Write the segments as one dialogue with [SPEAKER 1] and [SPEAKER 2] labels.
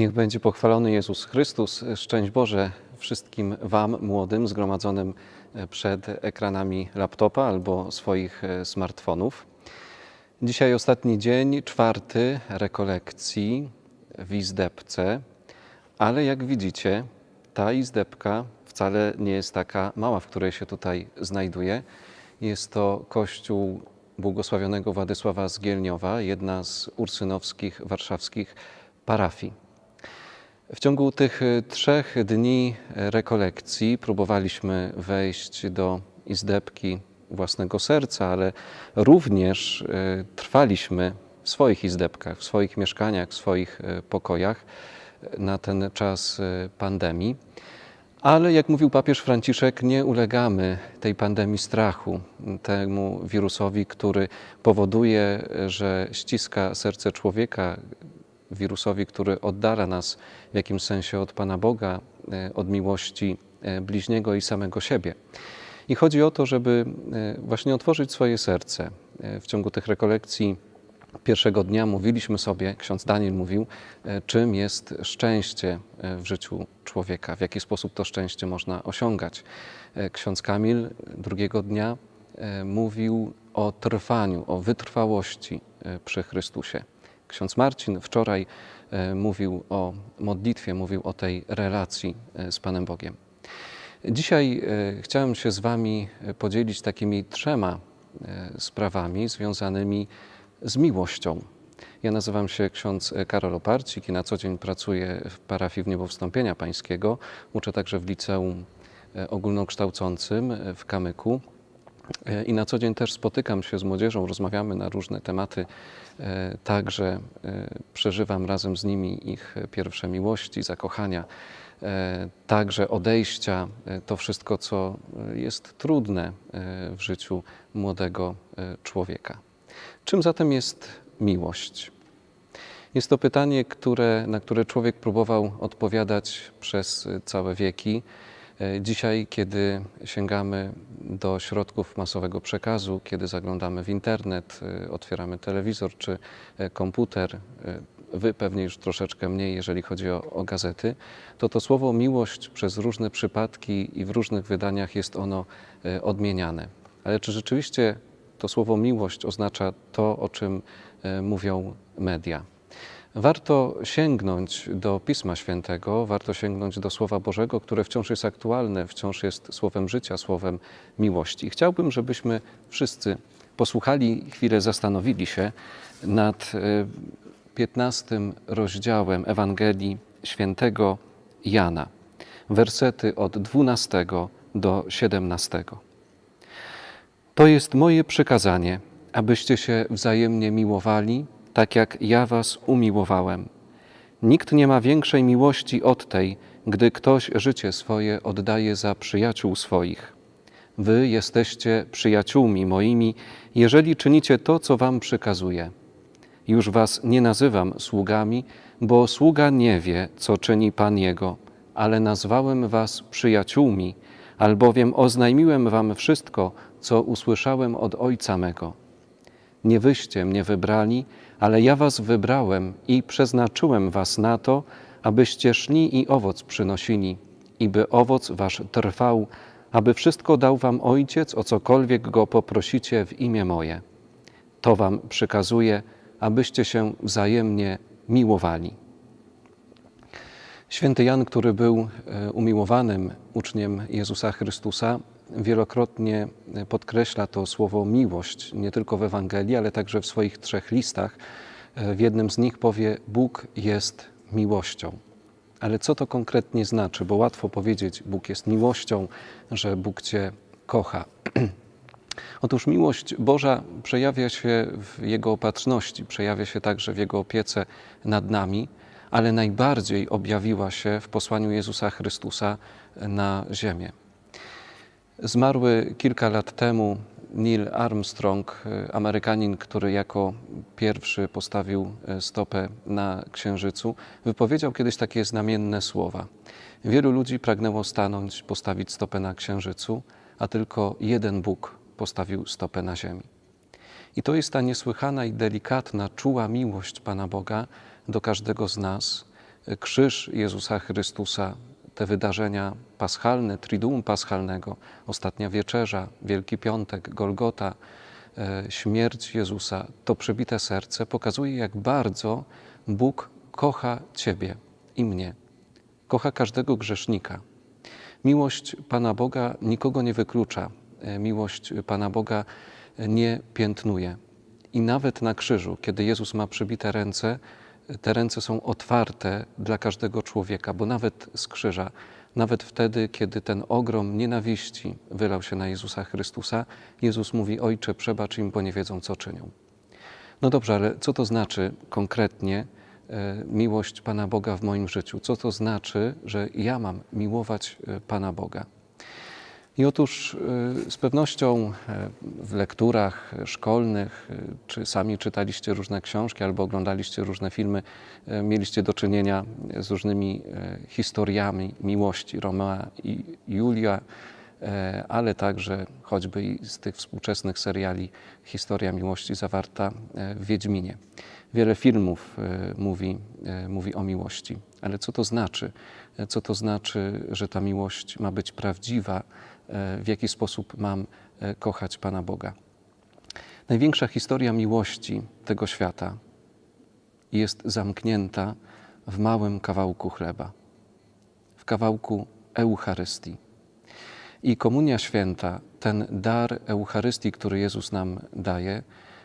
[SPEAKER 1] Niech będzie pochwalony Jezus Chrystus. Szczęść Boże wszystkim Wam, młodym, zgromadzonym przed ekranami laptopa albo swoich e, smartfonów. Dzisiaj ostatni dzień, czwarty rekolekcji w Izdebce, ale jak widzicie, ta Izdebka wcale nie jest taka mała, w której się tutaj znajduję. Jest to kościół błogosławionego Władysława z Gielniowa, jedna z ursynowskich warszawskich parafii. W ciągu tych y, trzech dni rekolekcji próbowaliśmy wejść do izdebki własnego serca, ale również y, trwaliśmy w swoich izdebkach, w swoich mieszkaniach, w swoich y, pokojach na ten czas pandemii. Ale jak mówił papież Franciszek, nie ulegamy tej pandemii strachu, temu wirusowi, który powoduje, że ściska serce człowieka, wirusowi, który oddala nas w jakimś sensie od Pana Boga, e, od miłości e, bliźniego i samego siebie. I chodzi o to, żeby e, właśnie otworzyć swoje serce. W ciągu tych rekolekcji pierwszego dnia mówiliśmy sobie, ksiądz Daniel mówił, czym jest szczęście w życiu człowieka, w jaki sposób to szczęście można osiągać. Ksiądz Kamil drugiego dnia mówił o trwaniu, o wytrwałości przy Chrystusie. Ksiądz Marcin wczoraj e, mówił o modlitwie, mówił o tej relacji e, z Panem Bogiem. Dzisiaj e, chciałem się z Wami podzielić takimi trzema sprawami związanymi z miłością. Ja nazywam się ksiądz Karol Oparcik i na co dzień pracuję w parafii w Niebowstąpienia Pańskiego. Uczę także w liceum ogólnokształcącym w Kamyku. I na co dzień też spotykam się z młodzieżą, rozmawiamy na różne tematy. E, także e, przeżywam razem z nimi ich pierwsze miłości, zakochania, e, także odejścia, to wszystko, co jest trudne w życiu młodego człowieka. Czym zatem jest miłość? Jest to pytanie, które, na które człowiek próbował odpowiadać przez całe wieki. E, dzisiaj, kiedy sięgamy do środków masowego przekazu, kiedy zaglądamy w internet, e, otwieramy telewizor czy e, komputer, wy pewnie już troszeczkę mniej, jeżeli chodzi o, o, gazety, to to słowo miłość przez różne przypadki i w różnych wydaniach jest ono odmieniane. Ale czy rzeczywiście to słowo miłość oznacza to, o czym mówią media? Warto sięgnąć do Pisma Świętego, warto sięgnąć do Słowa Bożego, które wciąż jest aktualne, wciąż jest słowem życia, słowem miłości. Chciałbym, żebyśmy wszyscy posłuchali, chwilę zastanowili się nad 15 e, rozdziałem Ewangelii Świętego Jana, wersety od 12 do 17. To jest moje przykazanie, abyście się wzajemnie miłowali tak jak ja was umiłowałem. Nikt nie ma większej miłości od tej, gdy ktoś życie swoje oddaje za przyjaciół swoich. Wy jesteście przyjaciółmi moimi, jeżeli czynicie to, co wam przykazuję. Już was nie nazywam sługami, bo sługa nie wie, co czyni Pan Jego, ale nazwałem was przyjaciółmi, albowiem oznajmiłem wam wszystko, co usłyszałem od Ojca mego. Nie wyście mnie wybrali, ale ja was wybrałem i przeznaczyłem was na to, abyście szli i owoc przynosili, i by owoc wasz trwał, aby wszystko dał wam Ojciec, o cokolwiek go poprosicie w imię moje. To wam przykazuje, abyście się wzajemnie miłowali. Święty Jan, który był e, umiłowanym uczniem Jezusa Chrystusa, wielokrotnie podkreśla to słowo miłość, nie tylko w Ewangelii, ale także w swoich trzech listach. W jednym z nich powie: Bóg jest miłością. Ale co to konkretnie znaczy? Bo łatwo powiedzieć, Bóg jest miłością, że Bóg Cię kocha. Otóż miłość Boża przejawia się w Jego opatrzności, przejawia się także w Jego opiece nad nami, ale najbardziej objawiła się w posłaniu Jezusa Chrystusa na ziemię. Zmarły kilka lat temu Neil Armstrong, e, Amerykanin, który jako pierwszy postawił e, stopę na Księżycu, wypowiedział kiedyś takie znamienne słowa. Wielu ludzi pragnęło stanąć, postawić stopę na Księżycu, a tylko jeden Bóg postawił stopę na Ziemi. I to jest ta niesłychana i delikatna, czuła miłość Pana Boga do każdego z nas, krzyż Jezusa Chrystusa, te wydarzenia paschalne, Triduum Paschalnego, Ostatnia Wieczerza, Wielki Piątek, Golgota, e, śmierć Jezusa, to przebite serce pokazuje, jak bardzo Bóg kocha Ciebie i mnie. Kocha każdego grzesznika. Miłość Pana Boga nikogo nie wyklucza. E, Miłość Pana Boga nie piętnuje. I nawet na krzyżu, kiedy Jezus ma przybite ręce, te ręce są otwarte dla każdego człowieka, bo nawet z krzyża, nawet wtedy, kiedy ten ogrom nienawiści wylał się na Jezusa Chrystusa, Jezus mówi: Ojcze, przebacz im, bo nie wiedzą, co czynią. No dobrze, ale co to znaczy konkretnie e, miłość Pana Boga w moim życiu? Co to znaczy, że ja mam miłować e, Pana Boga? I otóż y, z pewnością e, w lekturach szkolnych, y, czy sami czytaliście różne książki albo oglądaliście różne filmy, mieliście do czynienia z różnymi historiami miłości Romea i Julia, ale także choćby z tych współczesnych seriali historia miłości zawarta w Wiedźminie. Wiele filmów mówi, mówi o miłości, ale co to znaczy? Co to znaczy, że ta miłość ma być prawdziwa? W jaki sposób mam e, kochać Pana Boga. Największa historia miłości tego świata jest zamknięta w małym kawałku chleba, w kawałku Eucharystii. I Komunia Święta, ten dar Eucharystii, który Jezus nam daje,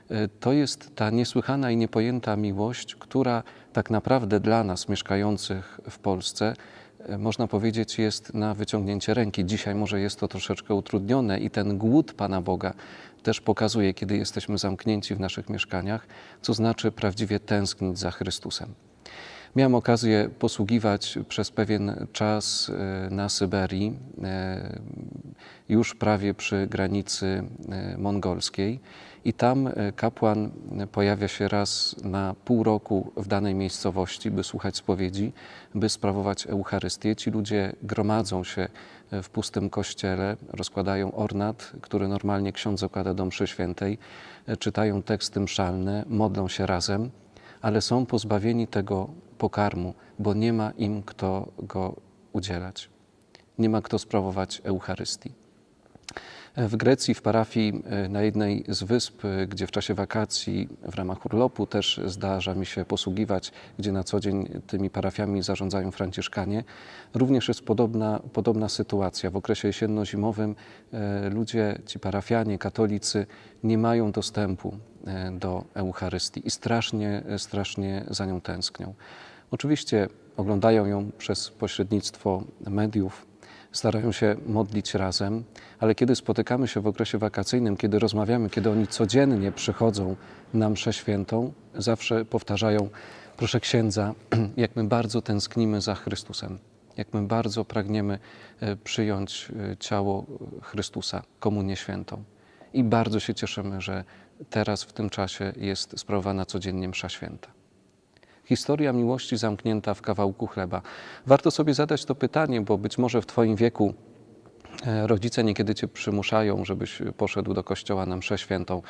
[SPEAKER 1] e, to jest ta niesłychana i niepojęta miłość, która tak naprawdę dla nas, mieszkających w Polsce, E, można powiedzieć, jest na wyciągnięcie ręki. Dzisiaj może jest to troszeczkę utrudnione i ten głód Pana Boga też pokazuje, kiedy jesteśmy zamknięci w naszych mieszkaniach, co znaczy prawdziwie tęsknić za Chrystusem. Miałem okazję posługiwać przez pewien czas e, na Syberii, e, już prawie przy granicy mongolskiej i tam e, kapłan pojawia się raz na pół roku w danej miejscowości, by słuchać spowiedzi, by sprawować Eucharystię. Ci ludzie gromadzą się e, w pustym kościele, rozkładają ornat, który normalnie ksiądz zakłada do mszy świętej, e, czytają teksty mszalne, modlą się razem, ale są pozbawieni tego pokarmu, bo nie ma im kto go udzielać. Nie ma kto sprawować Eucharystii. W Grecji, w parafii e, na jednej z wysp, e, gdzie w czasie wakacji w ramach urlopu też zdarza mi się posługiwać, gdzie na co dzień tymi parafiami zarządzają Franciszkanie, również jest podobna, podobna sytuacja. W okresie jesienno-zimowym e, ludzie, ci parafianie, katolicy nie mają dostępu do Eucharystii i strasznie, strasznie za nią tęsknią. Oczywiście oglądają ją przez pośrednictwo mediów, starają się modlić razem, ale kiedy spotykamy się w okresie wakacyjnym, kiedy rozmawiamy, kiedy oni codziennie przychodzą na mszę świętą, zawsze powtarzają, proszę księdza, jak my bardzo tęsknimy za Chrystusem, jak my bardzo pragniemy e, przyjąć e, ciało Chrystusa, komunię świętą. I bardzo się cieszymy, że teraz w tym czasie jest sprawowana codziennie msza święta historia miłości zamknięta w kawałku chleba. Warto sobie zadać to pytanie, bo być może w Twoim wieku e, rodzice niekiedy Cię przymuszają, żebyś poszedł do kościoła na mszę świętą.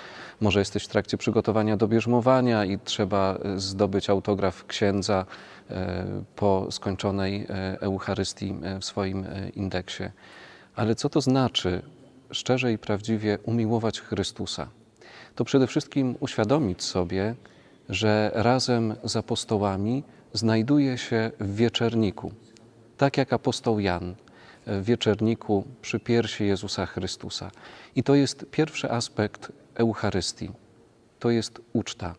[SPEAKER 1] Może jesteś w trakcie przygotowania do bierzmowania i trzeba e, zdobyć autograf księdza e, po skończonej Eucharystii w swoim indeksie. Ale co to znaczy szczerze i prawdziwie umiłować Chrystusa? To przede wszystkim uświadomić sobie, że razem z apostołami znajduje się w wieczerniku, tak jak apostoł Jan w wieczerniku przy piersi Jezusa Chrystusa. I to jest pierwszy aspekt Eucharystii. To jest uczta,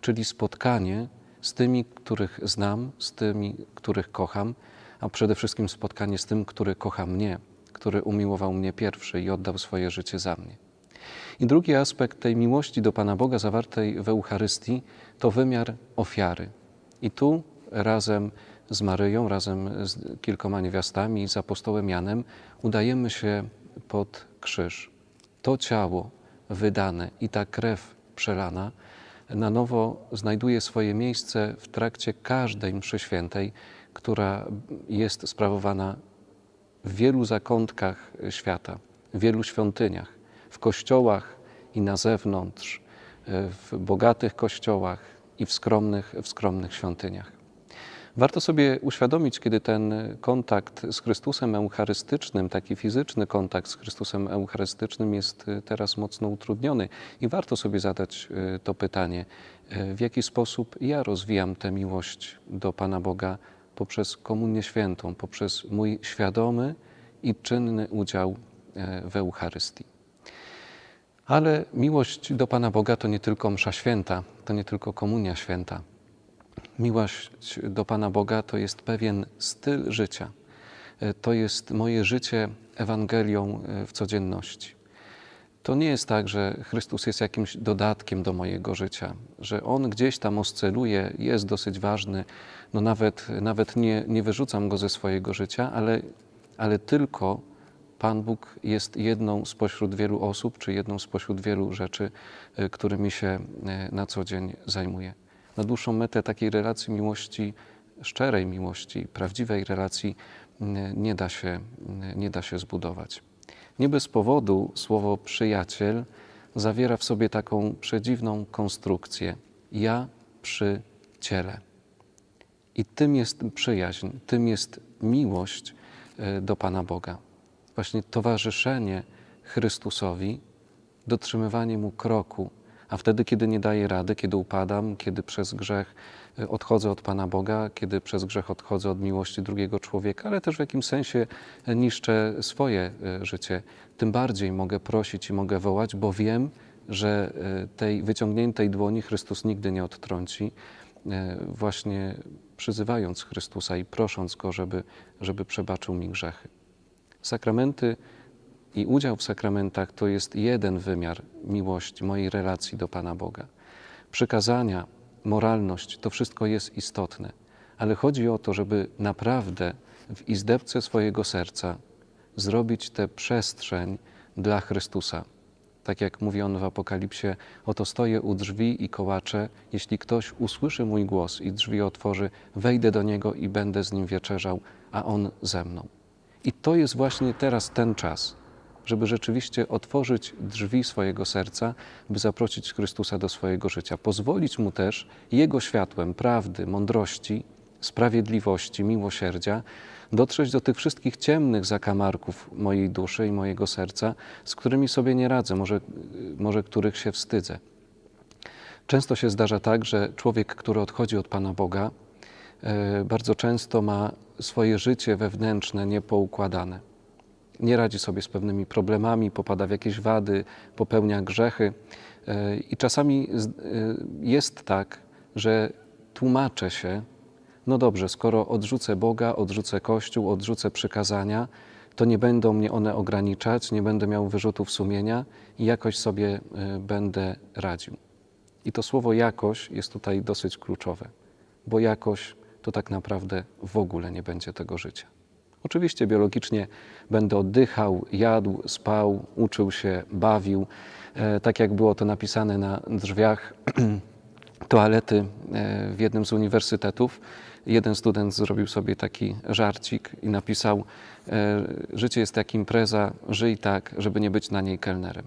[SPEAKER 1] czyli spotkanie z tymi, których znam, z tymi, których kocham, a przede wszystkim spotkanie z tym, który kocha mnie, który umiłował mnie pierwszy i oddał swoje życie za mnie. I drugi aspekt tej miłości do Pana Boga zawartej w Eucharystii to wymiar ofiary. I tu razem z Maryją, razem z kilkoma niewiastami, z apostołem Janem udajemy się pod krzyż. To ciało wydane i ta krew przelana na nowo znajduje swoje miejsce w trakcie każdej mszy świętej, która jest sprawowana w wielu zakątkach świata, w wielu świątyniach w kościołach i na zewnątrz, e, w bogatych kościołach i w skromnych, w skromnych świątyniach. Warto sobie uświadomić, kiedy ten kontakt z Chrystusem Eucharystycznym, taki fizyczny kontakt z Chrystusem Eucharystycznym jest y, teraz mocno utrudniony i warto sobie zadać y, to pytanie, w jaki sposób ja rozwijam tę miłość do Pana Boga poprzez Komunię Świętą, poprzez mój świadomy i czynny udział e, w Eucharystii. Ale miłość do Pana Boga to nie tylko msza święta, to nie tylko komunia święta. Miłość do Pana Boga to jest pewien styl życia. E, To jest moje życie Ewangelią e, w codzienności. To nie jest tak, że Chrystus jest jakimś dodatkiem do mojego życia, że On gdzieś tam oscyluje, jest dosyć ważny, no nawet, nawet nie, nie wyrzucam Go ze swojego życia, ale, ale tylko Pan Bóg jest jedną spośród wielu osób, czy jedną spośród wielu rzeczy, y, którymi się y, na co dzień zajmuję. Na dłuższą metę takiej relacji miłości, szczerej miłości, prawdziwej relacji nie da się, nie da się zbudować. Nie bez powodu słowo przyjaciel zawiera w sobie taką przedziwną konstrukcję. Ja przy ciele. I tym jest przyjaźń, tym jest miłość e, do Pana Boga. Właśnie towarzyszenie Chrystusowi, dotrzymywanie Mu kroku, a wtedy, kiedy nie daję rady, kiedy upadam, kiedy przez grzech e, odchodzę od Pana Boga, kiedy przez grzech odchodzę od miłości drugiego człowieka, ale też w jakimś sensie e, niszczę swoje e, życie, tym bardziej mogę prosić i mogę wołać, bo wiem, że tej wyciągniętej dłoni Chrystus nigdy nie odtrąci, właśnie przyzywając Chrystusa i prosząc Go, żeby, żeby przebaczył mi grzechy. Sakramenty i udział w sakramentach to jest jeden wymiar miłości, mojej relacji do Pana Boga. Przykazania, moralność to wszystko jest istotne, ale chodzi o to, żeby naprawdę w izdebce swojego serca zrobić tę przestrzeń dla Chrystusa. Tak jak mówi on w Apokalipsie, oto stoję u drzwi i kołaczę, jeśli ktoś usłyszy mój głos i drzwi otworzy, wejdę do niego i będę z nim wieczerzał, a on ze mną. I to jest właśnie teraz ten czas, żeby rzeczywiście otworzyć drzwi swojego serca, by zaprosić Chrystusa do swojego życia, pozwolić mu też Jego światłem prawdy, mądrości, sprawiedliwości, miłosierdzia dotrzeć do tych wszystkich ciemnych zakamarków mojej duszy i mojego serca, z którymi sobie nie radzę, może, może których się wstydzę. Często się zdarza tak, że człowiek, który odchodzi od Pana Boga, e, bardzo często ma swoje życie wewnętrzne niepoukładane. Nie radzi sobie z pewnymi problemami, popada w jakieś wady, popełnia grzechy. E, I czasami e, jest tak, że tłumaczę się, no dobrze, skoro odrzucę Boga, odrzucę Kościół, odrzucę przykazania, to nie będą mnie one ograniczać, nie będę miał wyrzutów sumienia i jakoś sobie e, będę radził. I to słowo jakoś jest tutaj dosyć kluczowe, bo jakoś to tak naprawdę w ogóle nie będzie tego życia. Oczywiście biologicznie będę oddychał, jadł, spał, uczył się, bawił, e, tak jak było to napisane na drzwiach toalety e, w jednym z uniwersytetów. Jeden student zrobił sobie taki żarcik i napisał: e, Życie jest jak impreza, żyj tak, żeby nie być na niej kelnerem.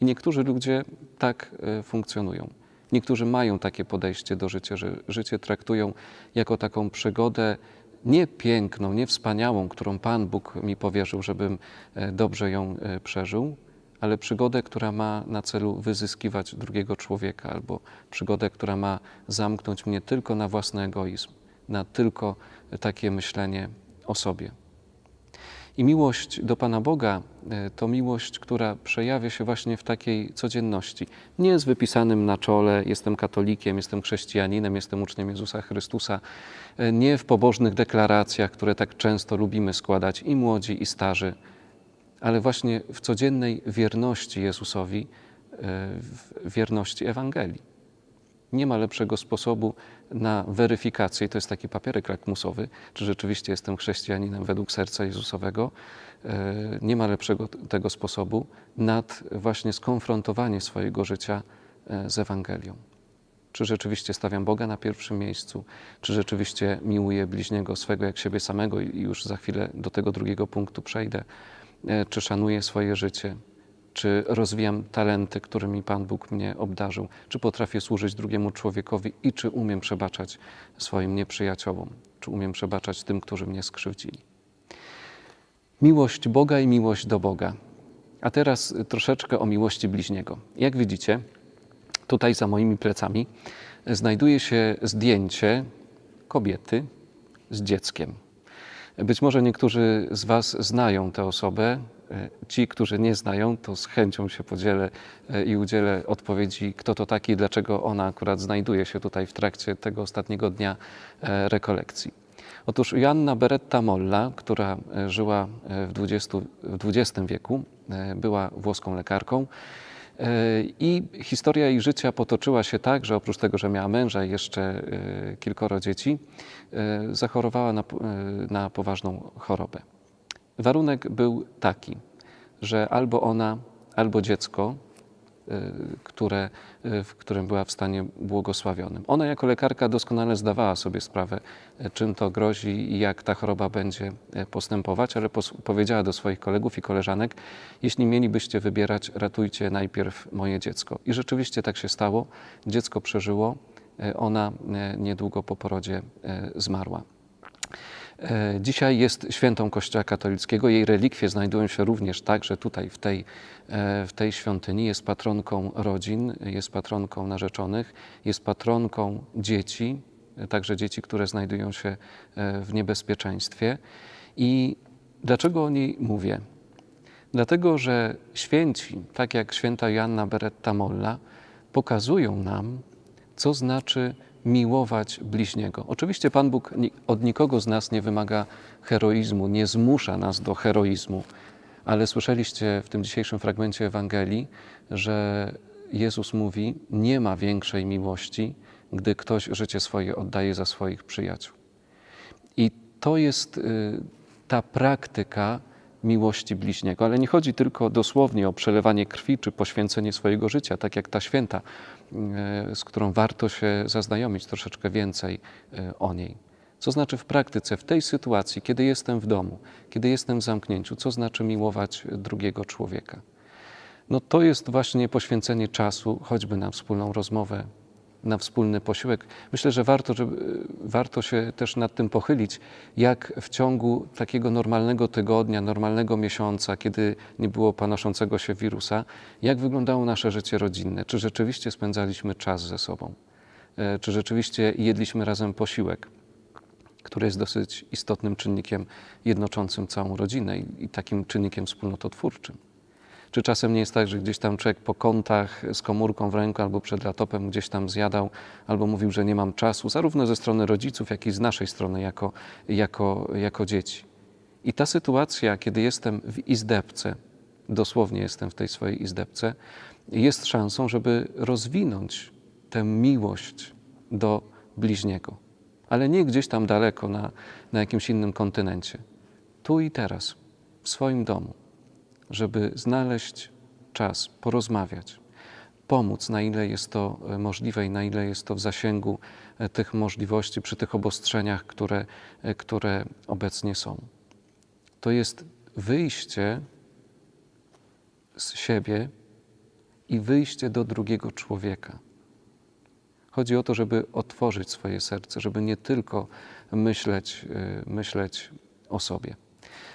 [SPEAKER 1] I niektórzy ludzie tak e, funkcjonują. Niektórzy mają takie podejście do życia, że życie traktują jako taką przygodę nie piękną, nie wspaniałą, którą Pan Bóg mi powierzył, żebym e, dobrze ją e, przeżył, ale przygodę, która ma na celu wyzyskiwać drugiego człowieka, albo przygodę, która ma zamknąć mnie tylko na własny egoizm, na tylko takie myślenie o sobie. I miłość do Pana Boga e, to miłość, która przejawia się właśnie w takiej codzienności. Nie z wypisanym na czole, jestem katolikiem, jestem chrześcijaninem, jestem uczniem Jezusa Chrystusa. E, Nie w pobożnych deklaracjach, które tak często lubimy składać i młodzi, i starzy, ale właśnie w codziennej wierności Jezusowi, e, wierności Ewangelii. Nie ma lepszego sposobu na weryfikację, to jest taki papierek lakmusowy, czy rzeczywiście jestem chrześcijaninem według serca Jezusowego. E, Nie ma lepszego tego sposobu nad właśnie skonfrontowanie swojego życia e, z Ewangelią. Czy rzeczywiście stawiam Boga na pierwszym miejscu, czy rzeczywiście miłuję bliźniego swego jak siebie samego? I już za chwilę do tego drugiego punktu przejdę, E, czy szanuję swoje życie, czy rozwijam talenty, którymi Pan Bóg mnie obdarzył, czy potrafię służyć drugiemu człowiekowi i czy umiem przebaczać swoim nieprzyjaciołom, czy umiem przebaczać tym, którzy mnie skrzywdzili. Miłość Boga i miłość do Boga. A teraz troszeczkę o miłości bliźniego. Jak widzicie, tutaj za moimi plecami znajduje się zdjęcie kobiety z dzieckiem. Być może niektórzy z Was znają tę osobę. Ci, którzy nie znają, to z chęcią się podzielę e, i udzielę odpowiedzi, kto to taki i dlaczego ona akurat znajduje się tutaj w trakcie tego ostatniego dnia e, rekolekcji. Otóż Joanna Beretta Molla, która e, żyła w XX, w XX wieku, była włoską lekarką. I historia jej życia potoczyła się tak, że oprócz tego, że miała męża i jeszcze kilkoro dzieci, zachorowała na, na poważną chorobę. Warunek był taki, że albo ona, albo dziecko, y, które, y, w którym była w stanie błogosławionym. Ona jako lekarka doskonale zdawała sobie sprawę, y, czym to grozi i jak ta choroba będzie postępować, ale powiedziała do swoich kolegów i koleżanek, jeśli mielibyście wybierać, ratujcie najpierw moje dziecko. I rzeczywiście tak się stało. Dziecko przeżyło, ona niedługo po porodzie zmarła. E, dzisiaj jest świętą Kościoła katolickiego. Jej relikwie znajdują się również także tutaj w tej, e, w tej świątyni. Jest patronką rodzin, jest patronką narzeczonych, jest patronką dzieci, także dzieci, które znajdują się e, w niebezpieczeństwie. I dlaczego o niej mówię? Dlatego, że święci, tak jak święta Joanna Beretta Molla, pokazują nam, co znaczy miłować bliźniego. Oczywiście Pan Bóg od nikogo z nas nie wymaga heroizmu, nie zmusza nas do heroizmu, ale słyszeliście w tym dzisiejszym fragmencie Ewangelii, że Jezus mówi: Nie ma większej miłości, gdy ktoś życie swoje oddaje za swoich przyjaciół. I to jest y, ta praktyka miłości bliźniego. Ale nie chodzi tylko dosłownie o przelewanie krwi czy poświęcenie swojego życia, tak jak ta święta, e, z którą warto się zaznajomić troszeczkę więcej e, o niej. Co znaczy w praktyce, w tej sytuacji, kiedy jestem w domu, kiedy jestem w zamknięciu, co znaczy miłować drugiego człowieka? No to jest właśnie poświęcenie czasu, choćby na wspólną rozmowę, na wspólny posiłek. Myślę, że warto, żeby, warto się też nad tym pochylić, jak w ciągu takiego normalnego tygodnia, normalnego miesiąca, kiedy nie było panoszącego się wirusa, jak wyglądało nasze życie rodzinne. Czy rzeczywiście spędzaliśmy czas ze sobą? E, czy rzeczywiście jedliśmy razem posiłek? który jest dosyć istotnym czynnikiem jednoczącym całą rodzinę i takim czynnikiem wspólnototwórczym. Czy czasem nie jest tak, że gdzieś tam człowiek po kątach z komórką w ręku albo przed laptopem gdzieś tam zjadał, albo mówił, że nie mam czasu, zarówno ze strony rodziców, jak i z naszej strony jako, jako, jako dzieci. I ta sytuacja, kiedy jestem w izdebce, dosłownie jestem w tej swojej izdebce, jest szansą, żeby rozwinąć tę miłość do bliźniego. Ale nie gdzieś tam daleko, na, na jakimś innym kontynencie. Tu i teraz, w swoim domu żeby znaleźć czas, porozmawiać, pomóc, na ile jest to e, możliwe i na ile jest to w zasięgu e, tych możliwości przy tych obostrzeniach, które, e, które obecnie są. To jest wyjście z siebie i wyjście do drugiego człowieka. Chodzi o to, żeby otworzyć swoje serce, żeby nie tylko myśleć, myśleć o sobie.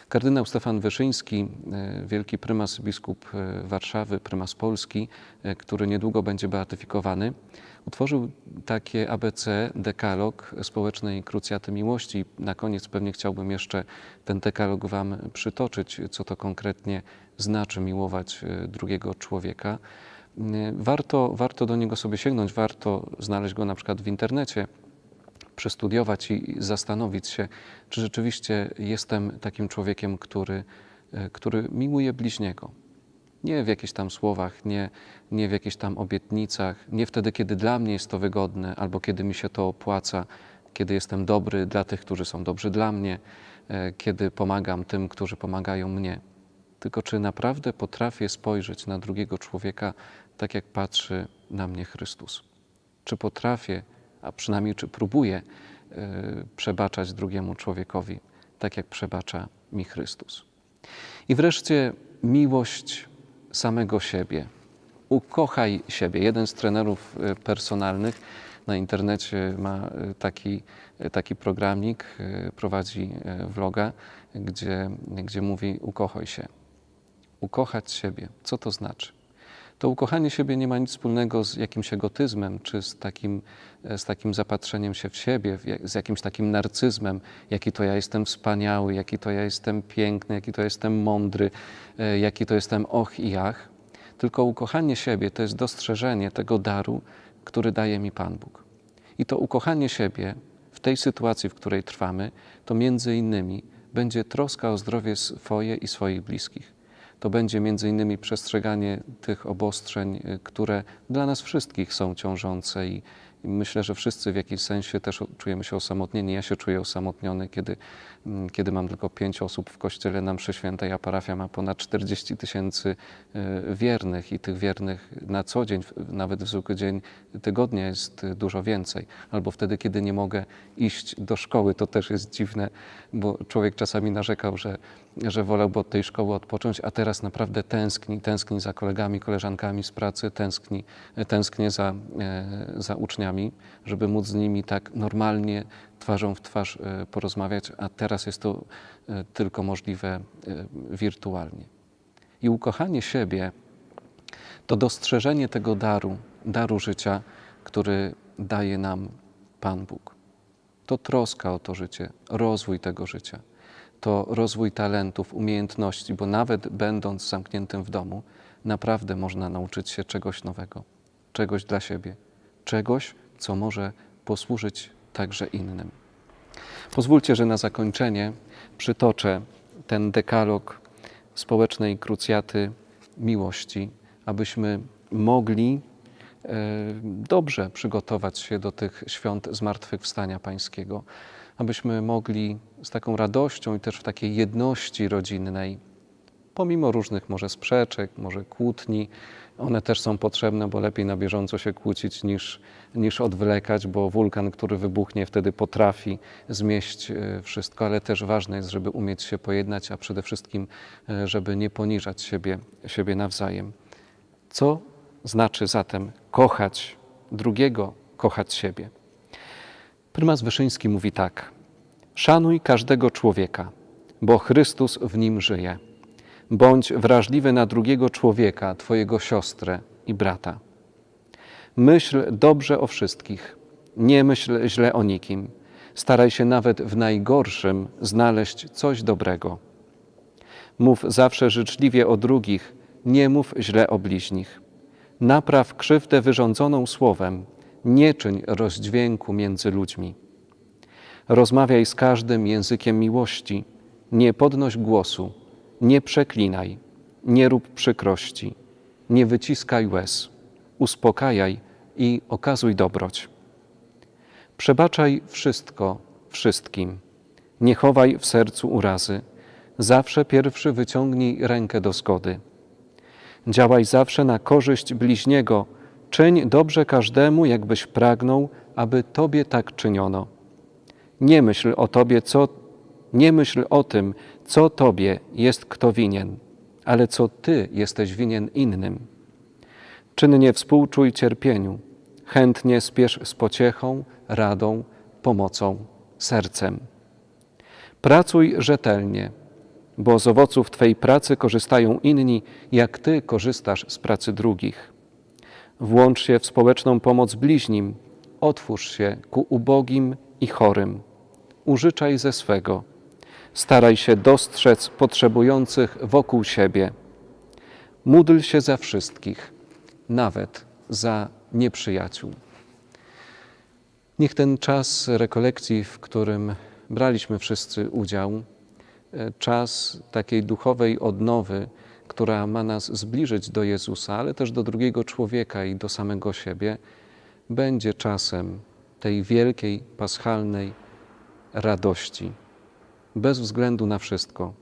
[SPEAKER 1] Kardynał Stefan Wyszyński, e, wielki prymas biskup e, Warszawy, prymas Polski, e, który niedługo będzie beatyfikowany, utworzył takie ABC, dekalog społecznej krucjaty miłości. Na koniec pewnie chciałbym jeszcze ten dekalog Wam przytoczyć, co to konkretnie znaczy miłować drugiego człowieka. Warto, warto do niego sobie sięgnąć, warto znaleźć go na przykład w internecie przestudiować i zastanowić się, czy rzeczywiście jestem takim człowiekiem, który, e, który miłuje bliźniego. Nie w jakichś tam słowach, nie, nie w jakichś tam obietnicach, nie wtedy, kiedy dla mnie jest to wygodne, albo kiedy mi się to opłaca, kiedy jestem dobry dla tych, którzy są dobrzy dla mnie, e, kiedy pomagam tym, którzy pomagają mnie. Tylko czy naprawdę potrafię spojrzeć na drugiego człowieka tak, jak patrzy na mnie Chrystus? Czy potrafię a przynajmniej czy próbuje e, przebaczać drugiemu człowiekowi, tak jak przebacza mi Chrystus. I wreszcie miłość samego siebie. Ukochaj siebie. Jeden z trenerów e, personalnych na internecie ma e, taki, taki programik, e, prowadzi vloga, gdzie, gdzie mówi ukochaj się. Ukochać siebie. Co to znaczy? To ukochanie siebie nie ma nic wspólnego z jakimś egotyzmem, czy z takim, e, z takim zapatrzeniem się w siebie, z jakimś takim narcyzmem, jaki to ja jestem wspaniały, jaki to ja jestem piękny, jaki to jestem mądry, e, jaki to jestem och i ach. Tylko ukochanie siebie to jest dostrzeżenie tego daru, który daje mi Pan Bóg. I to ukochanie siebie w tej sytuacji, w której trwamy, to między innymi będzie troska o zdrowie swoje i swoich bliskich. To będzie między innymi przestrzeganie tych obostrzeń, y, które dla nas wszystkich są ciążące i myślę, że wszyscy w jakimś sensie też czujemy się osamotnieni. Ja się czuję osamotniony, kiedy, mm, kiedy mam tylko pięć osób w kościele na mszy świętej, a parafia ma ponad 40 tysięcy y, wiernych i tych wiernych na co dzień, nawet w zwykły dzień tygodnia jest y, dużo więcej. Albo wtedy, kiedy nie mogę iść do szkoły, to też jest dziwne, bo człowiek czasami narzekał, że, że wolałby od tej szkoły odpocząć, a teraz naprawdę tęskni, tęskni za kolegami, koleżankami z pracy, tęskni, tęsknię za, e, za uczniami, żeby móc z nimi tak normalnie, twarzą w twarz e, porozmawiać, a teraz jest to e, tylko możliwe wirtualnie. I ukochanie siebie to dostrzeżenie tego daru, daru życia, który daje nam Pan Bóg. To troska o to życie, rozwój tego życia, to rozwój talentów, umiejętności, bo nawet będąc zamkniętym w domu, naprawdę można nauczyć się czegoś nowego, czegoś dla siebie, czegoś, co może posłużyć także innym. Pozwólcie, że na zakończenie przytoczę ten dekalog społecznej krucjaty miłości, abyśmy mogli e, dobrze przygotować się do tych świąt zmartwychwstania Pańskiego, abyśmy mogli z taką radością i też w takiej jedności rodzinnej, pomimo różnych może sprzeczek, może kłótni, one też są potrzebne, bo lepiej na bieżąco się kłócić niż, niż odwlekać, bo wulkan, który wybuchnie, wtedy potrafi zmieść e, wszystko, ale też ważne jest, żeby umieć się pojednać, a przede wszystkim, e, żeby nie poniżać siebie, siebie nawzajem. Co znaczy zatem kochać drugiego, kochać siebie? Prymas Wyszyński mówi tak: Szanuj każdego człowieka, bo Chrystus w nim żyje. Bądź wrażliwy na drugiego człowieka, twojego siostrę i brata. Myśl dobrze o wszystkich, nie myśl źle o nikim. Staraj się nawet w najgorszym znaleźć coś dobrego. Mów zawsze życzliwie o drugich, nie mów źle o bliźnich. Napraw krzywdę wyrządzoną słowem, nie czyń rozdźwięku między ludźmi. Rozmawiaj z każdym językiem miłości, nie podnoś głosu, nie przeklinaj, nie rób przykrości, nie wyciskaj łez, uspokajaj i okazuj dobroć. Przebaczaj wszystko wszystkim, nie chowaj w sercu urazy, zawsze pierwszy wyciągnij rękę do zgody. Działaj zawsze na korzyść bliźniego, czyń dobrze każdemu, jakbyś pragnął, aby Tobie tak czyniono. Nie myśl o Tobie, co, nie myśl o tym, co Tobie jest kto winien, ale co Ty jesteś winien innym. Czynnie współczuj cierpieniu, chętnie spiesz z pociechą, radą, pomocą, sercem. Pracuj rzetelnie, bo z owoców Twej pracy korzystają inni, jak Ty korzystasz z pracy drugich. Włącz się w społeczną pomoc bliźnim, otwórz się ku ubogim i chorym. Użyczaj ze swego. Staraj się dostrzec potrzebujących wokół siebie. Módl się za wszystkich, nawet za nieprzyjaciół. Niech ten czas rekolekcji, w którym braliśmy wszyscy udział, e, czas takiej duchowej odnowy, która ma nas zbliżyć do Jezusa, ale też do drugiego człowieka i do samego siebie, będzie czasem tej wielkiej, paschalnej radości, bez względu na wszystko,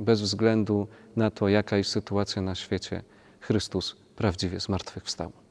[SPEAKER 1] bez względu na to, jaka jest sytuacja na świecie, Chrystus prawdziwie zmartwychwstał.